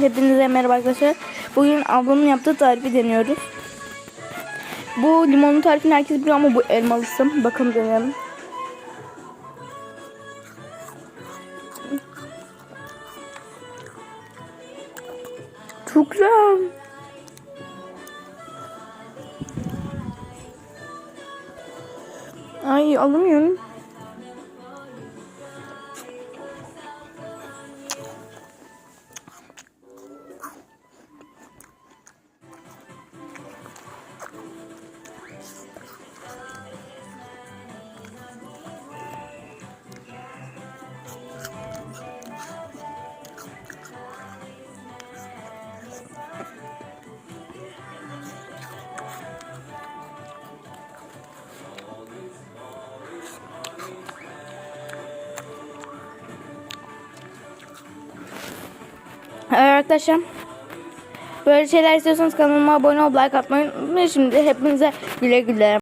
Hepinize merhaba arkadaşlar. Bugün ablamın yaptığı tarifi deniyoruz. Bu limonlu tarifini herkes biliyor ama bu elmalısı. Bakın deneyelim. Çok güzel. Ay alamıyorum. Evet arkadaşlar. Böyle şeyler istiyorsanız kanalıma abone olup like atmayı unutmayın. Şimdi hepinize güle güle.